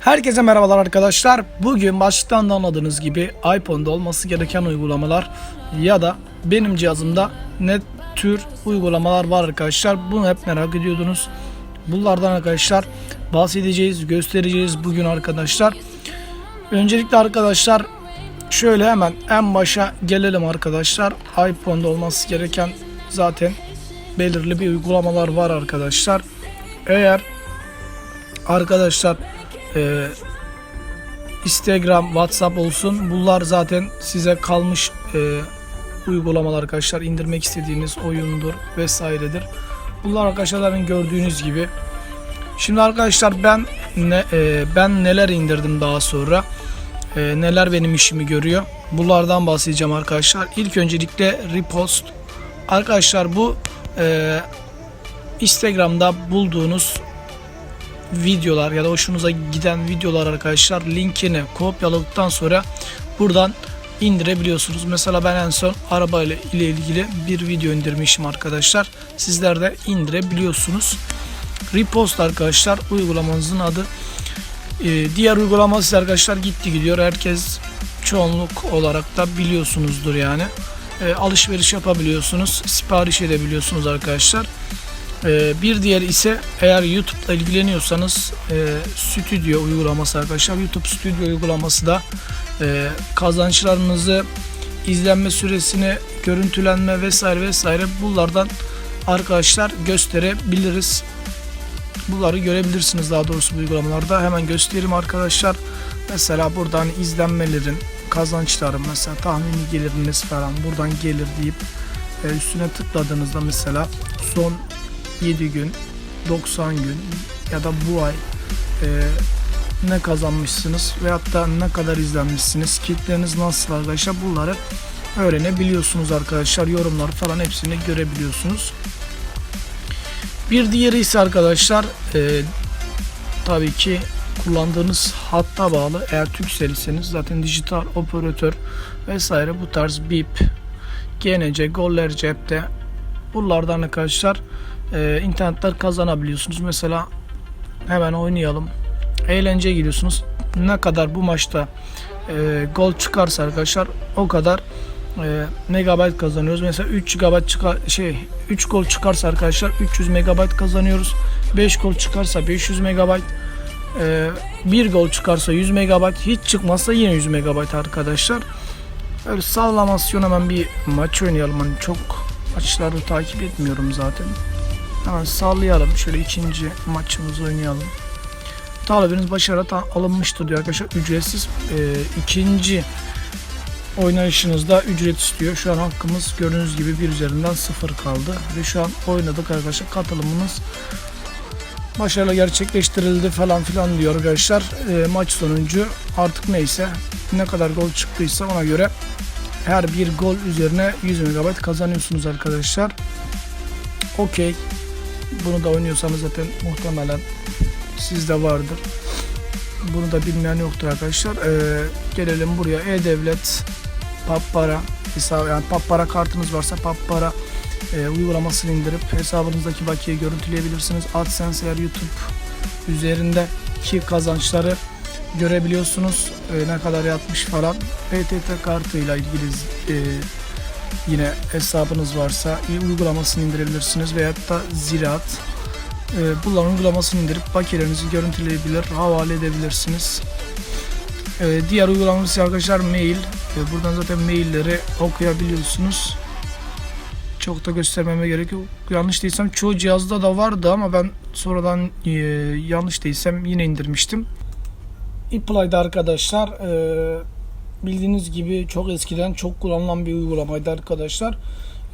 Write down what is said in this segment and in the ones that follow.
Herkese merhabalar arkadaşlar. Bugün başlıktan da anladığınız gibi iPhone'da olması gereken uygulamalar ya da benim cihazımda ne tür uygulamalar var arkadaşlar. Bunu hep merak ediyordunuz. Bunlardan arkadaşlar bahsedeceğiz, göstereceğiz bugün arkadaşlar. Öncelikle arkadaşlar şöyle hemen en başa gelelim arkadaşlar. iPhone'da olması gereken zaten belirli bir uygulamalar var arkadaşlar. Eğer arkadaşlar e, Instagram, WhatsApp olsun bunlar zaten size kalmış e, uygulamalar arkadaşlar indirmek istediğiniz oyundur vesairedir. Bunlar arkadaşlar gördüğünüz gibi. Şimdi arkadaşlar ben ne e, ben neler indirdim daha sonra e, neler benim işimi görüyor. Bunlardan bahsedeceğim arkadaşlar. İlk öncelikle repost. Arkadaşlar bu e, Instagram'da bulduğunuz videolar ya da hoşunuza giden videolar arkadaşlar linkini kopyaladıktan sonra buradan indirebiliyorsunuz. Mesela ben en son araba ile ilgili bir video indirmişim arkadaşlar. Sizler de indirebiliyorsunuz. Repost arkadaşlar uygulamanızın adı. Ee, diğer uygulaması arkadaşlar gitti gidiyor. Herkes çoğunluk olarak da biliyorsunuzdur yani. Ee, alışveriş yapabiliyorsunuz. Sipariş edebiliyorsunuz arkadaşlar. Ee, bir diğer ise eğer YouTube'la ilgileniyorsanız e, Studio uygulaması arkadaşlar. YouTube Studio uygulaması da e, kazançlarınızı, izlenme süresini, görüntülenme vesaire vesaire bunlardan arkadaşlar gösterebiliriz. Bunları görebilirsiniz daha doğrusu bu uygulamalarda. Hemen göstereyim arkadaşlar. Mesela buradan izlenmelerin, kazançların mesela tahmini geliriniz falan buradan gelir deyip e, üstüne tıkladığınızda mesela son 7 gün, 90 gün ya da bu ay e, ne kazanmışsınız veyahut da ne kadar izlenmişsiniz, kitleniz nasıl arkadaşlar bunları öğrenebiliyorsunuz arkadaşlar. Yorumlar falan hepsini görebiliyorsunuz. Bir diğeri ise arkadaşlar e, tabii ki kullandığınız hatta bağlı. Eğer Türkcell iseniz zaten dijital operatör vesaire bu tarz BIP, GNC, Goller cepte bunlardan arkadaşlar e, internetler kazanabiliyorsunuz. Mesela hemen oynayalım. Eğlence giriyorsunuz. Ne kadar bu maçta e, gol çıkarsa arkadaşlar o kadar e, megabayt kazanıyoruz. Mesela 3 GB çıkar şey 3 gol çıkarsa arkadaşlar 300 megabayt kazanıyoruz. 5 gol çıkarsa 500 megabayt. E, 1 gol çıkarsa 100 megabayt. Hiç çıkmazsa yine 100 megabayt arkadaşlar. Öyle sallamasyon hemen bir maç oynayalım. Hani çok maçları takip etmiyorum zaten. Hemen sallayalım. Şöyle ikinci maçımızı oynayalım. Talebiniz başarı ta- alınmıştır diyor arkadaşlar. Ücretsiz e, ikinci oynayışınızda ücret istiyor. Şu an hakkımız gördüğünüz gibi bir üzerinden sıfır kaldı. Ve şu an oynadık arkadaşlar. Katılımınız başarılı gerçekleştirildi falan filan diyor arkadaşlar. E, maç sonucu artık neyse ne kadar gol çıktıysa ona göre her bir gol üzerine 100 MB kazanıyorsunuz arkadaşlar. Okey. Bunu da oynuyorsanız zaten muhtemelen sizde vardır. Bunu da bilmeyen yoktur arkadaşlar. Ee, gelelim buraya. E-Devlet, Pappara hesabı yani Pappara kartınız varsa Pappara e, uygulamasını indirip hesabınızdaki bakiyeyi görüntüleyebilirsiniz. AdSense eğer YouTube üzerindeki kazançları görebiliyorsunuz. E, ne kadar yatmış falan. PTT kartıyla ilgili e, yine hesabınız varsa e, uygulamasını indirebilirsiniz veyahut da Ziraat e, bunların uygulamasını indirip bakiyelerinizi görüntüleyebilir, havale edebilirsiniz. E, diğer uygulamamız arkadaşlar mail. E, buradan zaten mailleri okuyabiliyorsunuz. Çok da göstermeme gerek yok. Yanlış değilsem çoğu cihazda da vardı ama ben sonradan e, yanlış değilsem yine indirmiştim. Apply'da arkadaşlar e, bildiğiniz gibi çok eskiden çok kullanılan bir uygulamaydı arkadaşlar.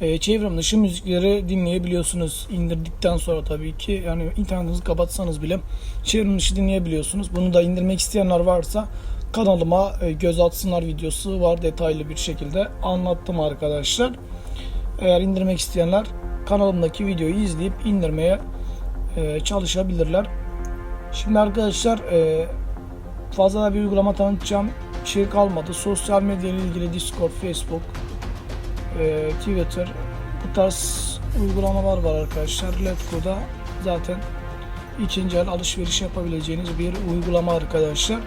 E, çevrim dışı müzikleri dinleyebiliyorsunuz indirdikten sonra tabii ki yani internetinizi kapatsanız bile çevrim dışı dinleyebiliyorsunuz. Bunu da indirmek isteyenler varsa kanalıma e, göz atsınlar videosu var detaylı bir şekilde anlattım arkadaşlar. Eğer indirmek isteyenler kanalımdaki videoyu izleyip indirmeye e, çalışabilirler. Şimdi arkadaşlar e, fazla da bir uygulama tanıtacağım şey kalmadı. Sosyal medya ile ilgili Discord, Facebook, e, Twitter bu tarz uygulamalar var arkadaşlar. Letgo'da zaten ikinci el alışveriş yapabileceğiniz bir uygulama arkadaşlar.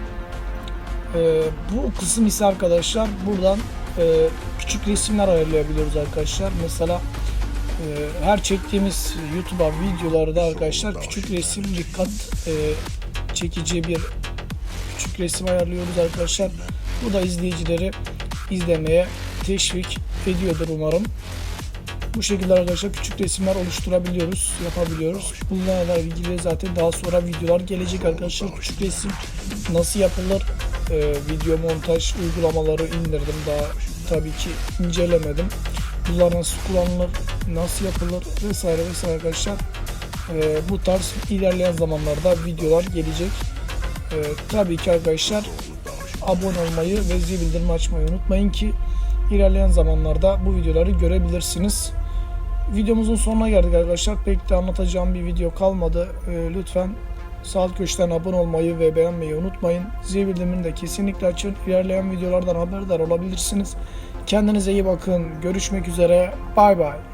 Ee, bu kısım ise arkadaşlar buradan e, küçük resimler ayarlayabiliyoruz arkadaşlar. Mesela e, her çektiğimiz YouTube'a videolarda arkadaşlar küçük resim dikkat e, çekici bir küçük resim ayarlıyoruz arkadaşlar. Bu da izleyicileri izlemeye teşvik ediyordur umarım. Bu şekilde arkadaşlar küçük resimler oluşturabiliyoruz, yapabiliyoruz. Bunlarla ilgili zaten daha sonra videolar gelecek arkadaşlar. Küçük resim nasıl yapılır, e, video montaj uygulamaları indirdim. Daha tabii ki incelemedim. Bunlar nasıl kullanılır, nasıl yapılır vesaire vesaire arkadaşlar. E, bu tarz ilerleyen zamanlarda videolar gelecek. E, tabii ki arkadaşlar abone olmayı ve zil bildirim açmayı unutmayın ki ilerleyen zamanlarda bu videoları görebilirsiniz. Videomuzun sonuna geldik arkadaşlar. Pek de anlatacağım bir video kalmadı. Ee, lütfen sağ köşeden abone olmayı ve beğenmeyi unutmayın. Zil bildirimini de kesinlikle açın. İlerleyen videolardan haberdar olabilirsiniz. Kendinize iyi bakın. Görüşmek üzere. Bay bay.